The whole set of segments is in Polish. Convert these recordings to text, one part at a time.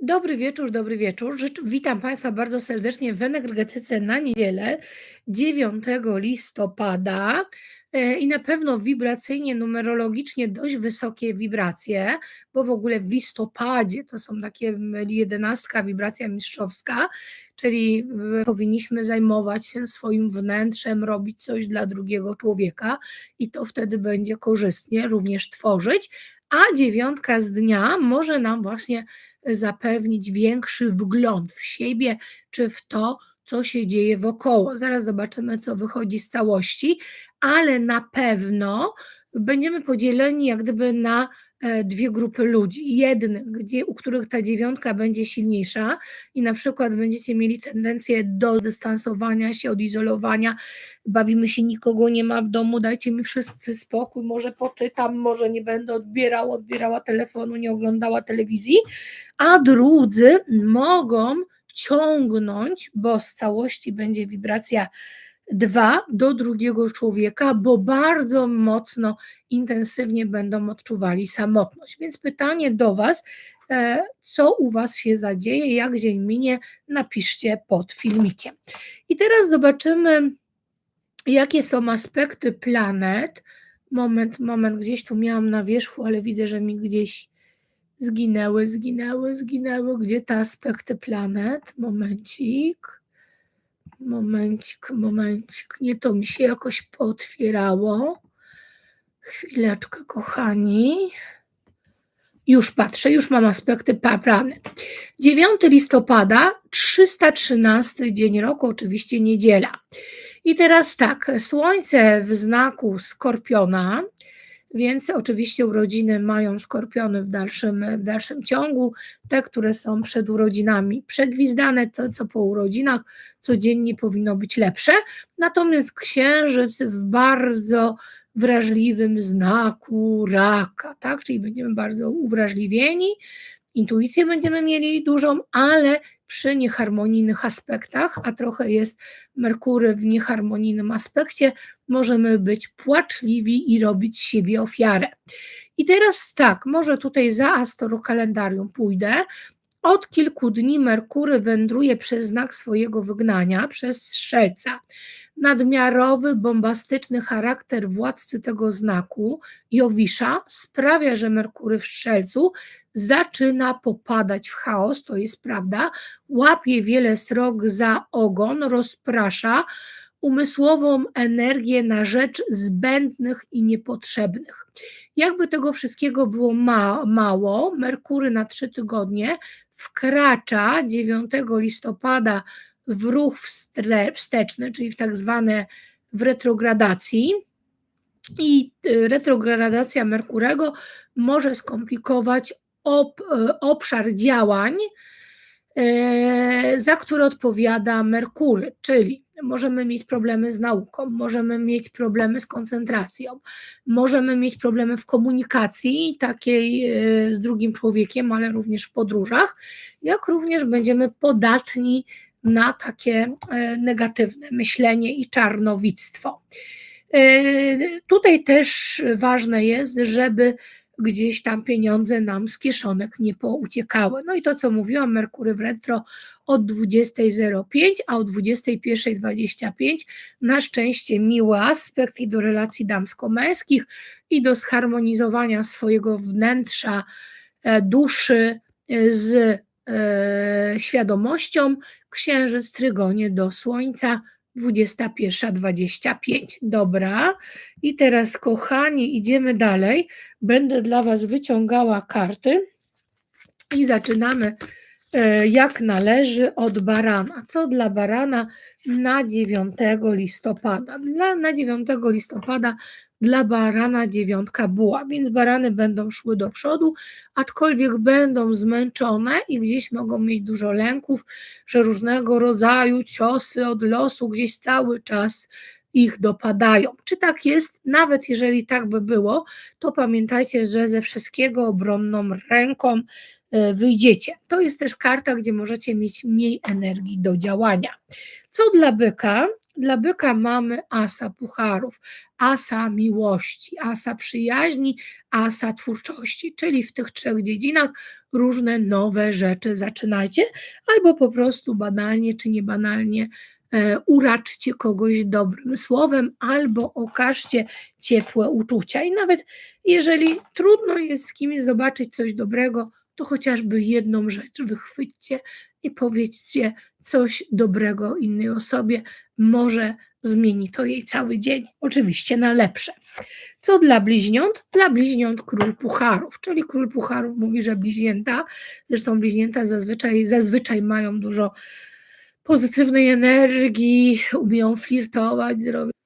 Dobry wieczór, dobry wieczór. Życz witam Państwa bardzo serdecznie w Energetyce na niedzielę 9 listopada e, i na pewno wibracyjnie, numerologicznie dość wysokie wibracje, bo w ogóle w listopadzie to są takie jedenastka, wibracja mistrzowska, czyli powinniśmy zajmować się swoim wnętrzem, robić coś dla drugiego człowieka i to wtedy będzie korzystnie również tworzyć, a dziewiątka z dnia może nam właśnie zapewnić większy wgląd w siebie czy w to, co się dzieje wokoło. Zaraz zobaczymy, co wychodzi z całości, ale na pewno będziemy podzieleni jak gdyby na e, dwie grupy ludzi. Jednych, gdzie, u których ta dziewiątka będzie silniejsza i na przykład będziecie mieli tendencję do dystansowania się, odizolowania, bawimy się, nikogo nie ma w domu, dajcie mi wszyscy spokój, może poczytam, może nie będę odbierała, odbierała telefonu, nie oglądała telewizji, a drudzy mogą ciągnąć, bo z całości będzie wibracja dwa do drugiego człowieka, bo bardzo mocno, intensywnie będą odczuwali samotność. Więc pytanie do Was, e, co u Was się zadzieje, jak dzień minie, napiszcie pod filmikiem. I teraz zobaczymy, jakie są aspekty planet. Moment, moment, gdzieś tu miałam na wierzchu, ale widzę, że mi gdzieś zginęły, zginęły, zginęły. Gdzie te aspekty planet? Momencik. Momencik, momencik. Nie to mi się jakoś pootwierało. Chwileczkę, kochani. Już patrzę, już mam aspekty planet. 9 listopada, 313 dzień roku, oczywiście niedziela. I teraz tak, Słońce w znaku Skorpiona, więc oczywiście urodziny mają skorpiony w dalszym, w dalszym ciągu, te, które są przed urodzinami przegwizdane, to co po urodzinach codziennie powinno być lepsze. Natomiast księżyc w bardzo wrażliwym znaku raka, tak? Czyli będziemy bardzo uwrażliwieni, intuicję będziemy mieli dużą, ale przy nieharmonijnych aspektach, a trochę jest Merkury w nieharmonijnym aspekcie, możemy być płaczliwi i robić siebie ofiarę. I teraz tak, może tutaj za astrokalendarium pójdę. Od kilku dni Merkury wędruje przez znak swojego wygnania, przez strzelca. Nadmiarowy, bombastyczny charakter władcy tego znaku, Jowisza, sprawia, że Merkury w strzelcu zaczyna popadać w chaos, to jest prawda, łapie wiele srok za ogon, rozprasza umysłową energię na rzecz zbędnych i niepotrzebnych. Jakby tego wszystkiego było ma mało, Merkury na trzy tygodnie wkracza 9 listopada w ruch wsteczny, czyli w tak zwane w retrogradacji. I y, retrogradacja Merkurego może skomplikować ob, y, obszar działań, y, za które odpowiada Merkury, czyli możemy mieć problemy z nauką, możemy mieć problemy z koncentracją, możemy mieć problemy w komunikacji takiej z drugim człowiekiem, ale również w podróżach, jak również będziemy podatni na takie e, negatywne myślenie i czarnowictwo. E, tutaj też ważne jest, żeby gdzieś tam pieniądze nam z kieszonek nie pouciekały. No i to, co mówiłam, Merkury w retro od 20.05, a o 21.25 na szczęście miły aspekt i do relacji damsko-męskich i do zharmonizowania swojego wnętrza, e, duszy z świadomością, księżyc trygonie do słońca 21.25. Dobra. I teraz, kochani, idziemy dalej. Będę dla Was wyciągała karty i zaczynamy e, jak należy od barana. Co dla barana na 9 listopada? Dla, na 9 listopada dla barana dziewiątka była, więc barany będą szły do przodu, aczkolwiek będą zmęczone i gdzieś mogą mieć dużo lęków, że różnego rodzaju ciosy od losu gdzieś cały czas ich dopadają. Czy tak jest? Nawet jeżeli tak by było, to pamiętajcie, że ze wszystkiego obronną ręką e, wyjdziecie. To jest też karta, gdzie możecie mieć mniej energii do działania. Co dla byka? Dla byka mamy asa pucharów, asa miłości, asa przyjaźni, asa twórczości, czyli w tych trzech dziedzinach różne nowe rzeczy zaczynajcie, albo po prostu banalnie czy niebanalnie e, uraczcie kogoś dobrym słowem, albo okażcie ciepłe uczucia. I nawet jeżeli trudno jest z kimś zobaczyć coś dobrego, to chociażby jedną rzecz wychwyćcie i powiedzcie coś dobrego innej osobie. Może zmieni to jej cały dzień, oczywiście na lepsze. Co dla bliźniąt? Dla bliźniąt król pucharów, czyli król pucharów mówi, że bliźnięta, zresztą bliźnięta zazwyczaj, zazwyczaj mają dużo pozytywnej energii, umieją flirtować, zrobić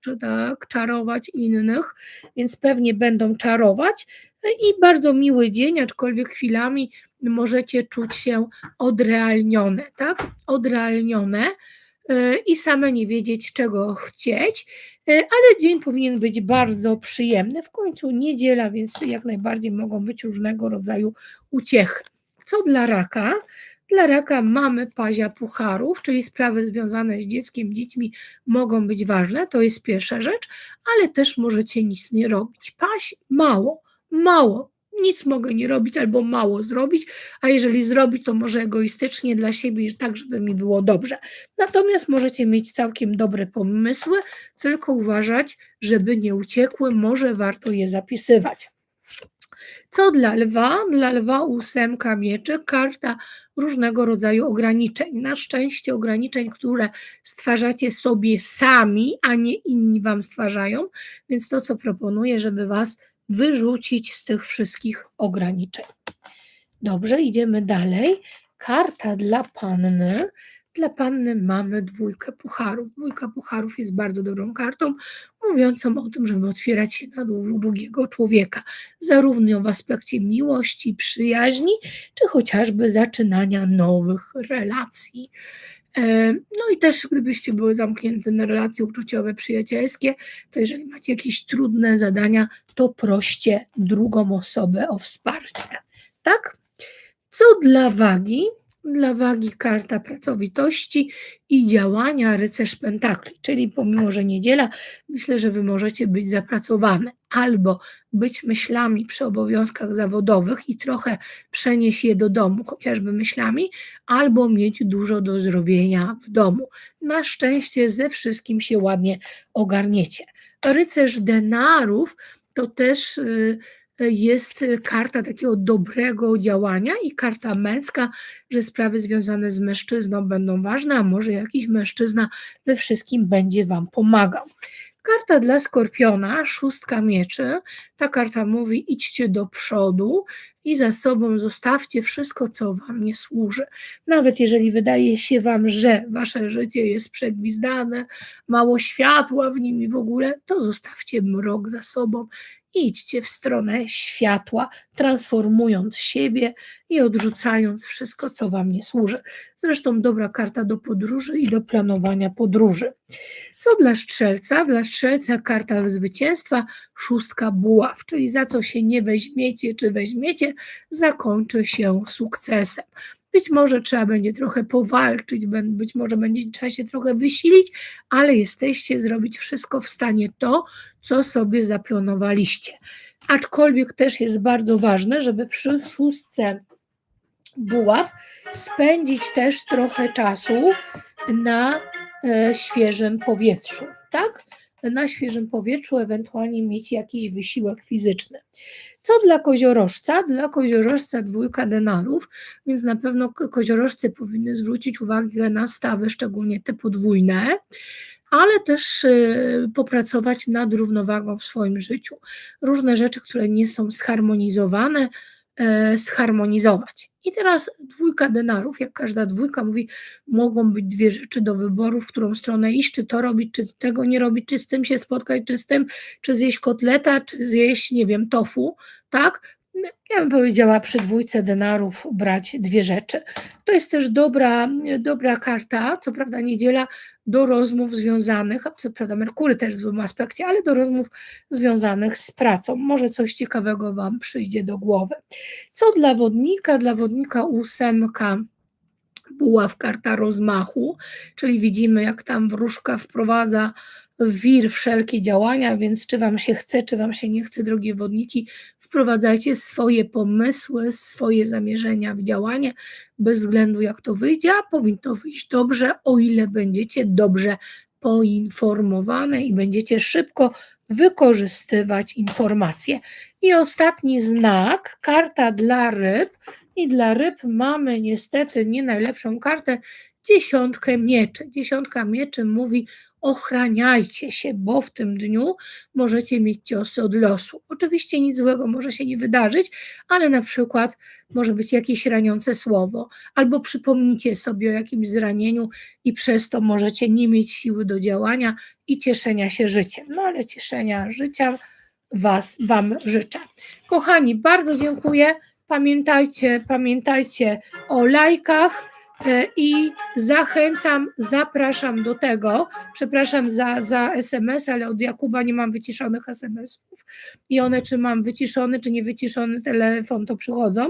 czy tak, czarować innych, więc pewnie będą czarować. I bardzo miły dzień, aczkolwiek chwilami możecie czuć się odrealnione, tak? Odrealnione y, i same nie wiedzieć, czego chcieć, y, ale dzień powinien być bardzo przyjemny. W końcu niedziela, więc jak najbardziej mogą być różnego rodzaju uciechy. Co dla raka? Dla raka mamy pazia pucharów, czyli sprawy związane z dzieckiem, dziećmi mogą być ważne, to jest pierwsza rzecz, ale też możecie nic nie robić. Paś mało, mało, nic mogę nie robić albo mało zrobić, a jeżeli zrobić, to może egoistycznie dla siebie, tak, żeby mi było dobrze. Natomiast możecie mieć całkiem dobre pomysły, tylko uważać, żeby nie uciekły, może warto je zapisywać. Co dla lwa? Dla lwa ósemka mieczy, karta różnego rodzaju ograniczeń. Na szczęście ograniczeń, które stwarzacie sobie sami, a nie inni wam stwarzają, więc to, co proponuję, żeby was wyrzucić z tych wszystkich ograniczeń. Dobrze, idziemy dalej. Karta dla panny dla panny mamy dwójkę pucharów. Dwójka pucharów jest bardzo dobrą kartą, mówiącą o tym, żeby otwierać się na drugiego człowieka, zarówno w aspekcie miłości, przyjaźni, czy chociażby zaczynania nowych relacji. E, no i też, gdybyście były zamknięte na relacje uczuciowe, przyjacielskie, to jeżeli macie jakieś trudne zadania, to proście drugą osobę o wsparcie. Tak? Co dla wagi? Dla wagi karta pracowitości i działania rycerz pentakli, czyli pomimo, że niedziela, myślę, że wy możecie być zapracowane albo być myślami przy obowiązkach zawodowych i trochę przenieść je do domu, chociażby myślami, albo mieć dużo do zrobienia w domu. Na szczęście ze wszystkim się ładnie ogarniecie. Rycerz denarów to też. Yy, jest karta takiego dobrego działania i karta męska, że sprawy związane z mężczyzną będą ważne, a może jakiś mężczyzna we wszystkim będzie Wam pomagał. Karta dla skorpiona, szóstka mieczy. Ta karta mówi: idźcie do przodu i za sobą zostawcie wszystko, co wam nie służy. Nawet jeżeli wydaje się wam, że wasze życie jest przegwizdane, mało światła w nim i w ogóle, to zostawcie mrok za sobą idźcie w stronę światła, transformując siebie i odrzucając wszystko, co Wam nie służy. Zresztą dobra karta do podróży i do planowania podróży. Co dla strzelca? Dla strzelca karta zwycięstwa, szóstka buław, czyli za co się nie weźmiecie, czy weźmiecie, zakończy się sukcesem. Być może trzeba będzie trochę powalczyć, być może będzie trzeba się trochę wysilić, ale jesteście zrobić wszystko w stanie to, co sobie zaplanowaliście. Aczkolwiek też jest bardzo ważne, żeby przy szóstce buław spędzić też trochę czasu na e, świeżym powietrzu, tak? Na świeżym powietrzu, ewentualnie mieć jakiś wysiłek fizyczny. Co dla koziorożca? Dla koziorożca dwójka denarów, więc na pewno koziorożcy powinny zwrócić uwagę na stawy, szczególnie te podwójne, ale też y, popracować nad równowagą w swoim życiu. Różne rzeczy, które nie są zharmonizowane, zharmonizować. I teraz dwójka denarów, jak każda dwójka mówi, mogą być dwie rzeczy do wyboru, w którą stronę iść, czy to robić, czy tego nie robić, czy z tym się spotkać, czy z tym, czy zjeść kotleta, czy zjeść, nie wiem, tofu, tak? Ja bym powiedziała przy dwójce denarów brać dwie rzeczy. To jest też dobra, dobra karta, co prawda niedziela, do rozmów związanych, a co prawda Merkury też w złym aspekcie, ale do rozmów związanych z pracą. Może coś ciekawego Wam przyjdzie do głowy. Co dla wodnika? Dla wodnika ósemka buław, karta rozmachu, czyli widzimy, jak tam wróżka wprowadza w wir wszelkie działania, więc czy Wam się chce, czy Wam się nie chce, drogie wodniki, wprowadzajcie swoje pomysły, swoje zamierzenia w działanie, bez względu jak to wyjdzie, a powinno wyjść dobrze, o ile będziecie dobrze poinformowane i będziecie szybko wykorzystywać informacje. I ostatni znak, karta dla ryb. I dla ryb mamy niestety nie najlepszą kartę, dziesiątkę mieczy. Dziesiątka mieczy mówi: ochraniajcie się, bo w tym dniu możecie mieć ciosy od losu. Oczywiście nic złego może się nie wydarzyć, ale na przykład może być jakieś raniące słowo, albo przypomnijcie sobie o jakimś zranieniu i przez to możecie nie mieć siły do działania i cieszenia się życiem. No ale cieszenia życia was, Wam życzę. Kochani, bardzo dziękuję. Pamiętajcie, pamiętajcie o lajkach i zachęcam, zapraszam do tego. Przepraszam za, za SMS, ale od Jakuba nie mam wyciszonych SMS-ów i one, czy mam wyciszony, czy nie wyciszony telefon, to przychodzą.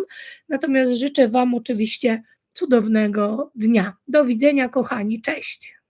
Natomiast życzę Wam oczywiście cudownego dnia. Do widzenia, kochani. Cześć.